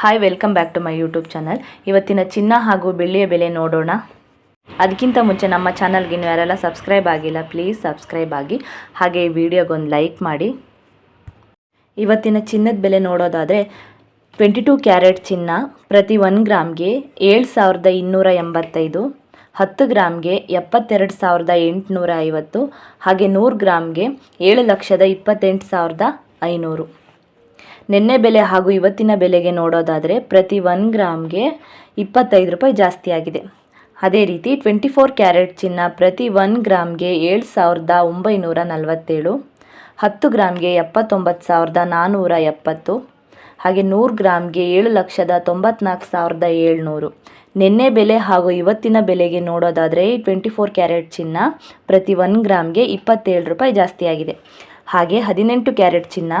Hi welcome back to my YouTube channel ಇವತ್ತಿನ ಚಿನ್ನ ಹಾಗೂ ಬೆಳ್ಳಿಯ ಬೆಲೆ ನೋಡೋಣ. ಅದಕ್ಕಿಂತ ಮುಂಚೆ ನಮ್ಮ ಚಾನಲ್ಗೆ ನೀವು ಯಾರೆಲ್ಲ ಸಬ್ಸ್ಕ್ರೈಬ್ ಆಗಿಲ್ಲ ಪ್ಲೀಸ್ ಸಬ್ಸ್ಕ್ರೈಬ್ ಆಗಿ. ಹಾಗೆ ಈ ವಿಡಿಯೋಗೊಂದು ಲೈಕ್ ಮಾಡಿ. ಇವತ್ತಿನ ಚಿನ್ನದ ಬೆಲೆ ನೋಡೋದಾದರೆ ಟ್ವೆಂಟಿ ಟೂ ಕ್ಯಾರೆಟ್ ಚಿನ್ನ ಪ್ರತಿ ಒನ್ ಗ್ರಾಮ್ಗೆ ಏಳು ಸಾವಿರದ ಇನ್ನೂರ ಎಂಬತ್ತೈದು, ಹತ್ತು ಗ್ರಾಮ್ಗೆ ಎಪ್ಪತ್ತೆರಡು ಸಾವಿರದ ಎಂಟುನೂರ ಐವತ್ತು, ಹಾಗೆ ನೂರು ಗ್ರಾಮ್ಗೆ ಏಳು ಲಕ್ಷದ ಇಪ್ಪತ್ತೆಂಟು ಸಾವಿರದ ಐನೂರು. ನಿನ್ನೆ ಬೆಲೆ ಹಾಗೂ ಇವತ್ತಿನ ಬೆಲೆಗೆ ನೋಡೋದಾದರೆ ಪ್ರತಿ ಒನ್ ಗ್ರಾಮ್ಗೆ ಇಪ್ಪತ್ತೈದು ರೂಪಾಯಿ ಜಾಸ್ತಿ ಆಗಿದೆ. ಅದೇ ರೀತಿ ಟ್ವೆಂಟಿ ಫೋರ್ ಕ್ಯಾರೆಟ್ ಚಿನ್ನ ಪ್ರತಿ ಒನ್ ಗ್ರಾಮ್ಗೆ ಏಳು ಸಾವಿರದ ಒಂಬೈನೂರ ನಲವತ್ತೇಳು, ಹತ್ತು ಗ್ರಾಮ್ಗೆ ಎಪ್ಪತ್ತೊಂಬತ್ತು ಸಾವಿರದ ನಾನ್ನೂರ ಎಪ್ಪತ್ತು, ಹಾಗೆ ನೂರು ಗ್ರಾಮ್ಗೆ ಏಳು ಲಕ್ಷದ ತೊಂಬತ್ನಾಲ್ಕು ಸಾವಿರದ ಏಳ್ನೂರು. ನಿನ್ನೆ ಬೆಲೆ ಹಾಗೂ ಇವತ್ತಿನ ಬೆಲೆಗೆ ನೋಡೋದಾದರೆ ಟ್ವೆಂಟಿ ಫೋರ್ ಕ್ಯಾರೆಟ್ ಚಿನ್ನ ಪ್ರತಿ ಒನ್ ಗ್ರಾಮ್ಗೆ ಇಪ್ಪತ್ತೇಳು ರೂಪಾಯಿ ಜಾಸ್ತಿ ಆಗಿದೆ. ಹಾಗೆ ಹದಿನೆಂಟು ಕ್ಯಾರೆಟ್ ಚಿನ್ನ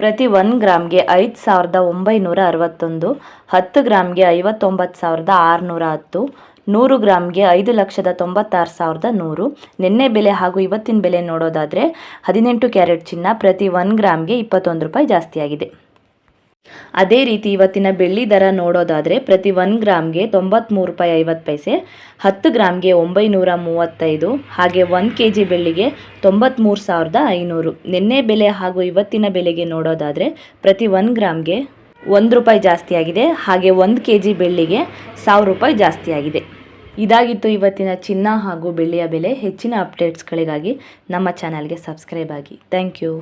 ಪ್ರತಿ ಒನ್ ಗ್ರಾಮ್ಗೆ ಐದು ಸಾವಿರದ ಒಂಬೈನೂರ ಅರವತ್ತೊಂದು, ಹತ್ತು ಗ್ರಾಮ್ಗೆ ಐವತ್ತೊಂಬತ್ತು ಸಾವಿರದ ಆರುನೂರ ಹತ್ತು, ನೂರು ಗ್ರಾಮ್ಗೆ ಐದು ಲಕ್ಷದ ತೊಂಬತ್ತಾರು ಸಾವಿರದ ನೂರು. ನಿನ್ನೆ ಬೆಲೆ ಹಾಗೂ ಇವತ್ತಿನ ಬೆಲೆ ನೋಡೋದಾದರೆ ಹದಿನೆಂಟು ಕ್ಯಾರೆಟ್ ಚಿನ್ನ ಪ್ರತಿ ಒನ್ ಗ್ರಾಮ್ಗೆ ಇಪ್ಪತ್ತೊಂದು ರೂಪಾಯಿ ಜಾಸ್ತಿಯಾಗಿದೆ. ಅದೇ ರೀತಿ ಇವತ್ತಿನ ಬೆಳ್ಳಿ ದರ ನೋಡೋದಾದರೆ ಪ್ರತಿ ಒನ್ ಗ್ರಾಮ್ಗೆ ತೊಂಬತ್ತ್ಮೂರು ರೂಪಾಯಿ ಐವತ್ತು ಪೈಸೆ, ಹತ್ತು ಗ್ರಾಮ್ಗೆ ಒಂಬೈನೂರ ಮೂವತ್ತೈದು, ಹಾಗೆ ಒಂದು ಕೆ ಜಿ ಬೆಳ್ಳಿಗೆ ತೊಂಬತ್ತ್ಮೂರು ಸಾವಿರದ ಐನೂರು. ನಿನ್ನೆ ಬೆಲೆ ಹಾಗೂ ಇವತ್ತಿನ ಬೆಲೆಗೆ ನೋಡೋದಾದರೆ ಪ್ರತಿ ಒನ್ ಗ್ರಾಮ್ಗೆ ಒಂದು ರೂಪಾಯಿ ಜಾಸ್ತಿಯಾಗಿದೆ ಹಾಗೆ ಒಂದು ಕೆ ಜಿ ಬೆಳ್ಳಿಗೆ ಸಾವಿರ ರೂಪಾಯಿ ಜಾಸ್ತಿಯಾಗಿದೆ ಇದಾಗಿತ್ತು ಇವತ್ತಿನ ಚಿನ್ನ ಹಾಗೂ ಬೆಳ್ಳಿಯ ಬೆಲೆ. ಹೆಚ್ಚಿನ ಅಪ್ಡೇಟ್ಸ್ಗಳಿಗಾಗಿ ನಮ್ಮ ಚಾನಲ್ಗೆ ಸಬ್ಸ್ಕ್ರೈಬ್ ಆಗಿ. Thank you.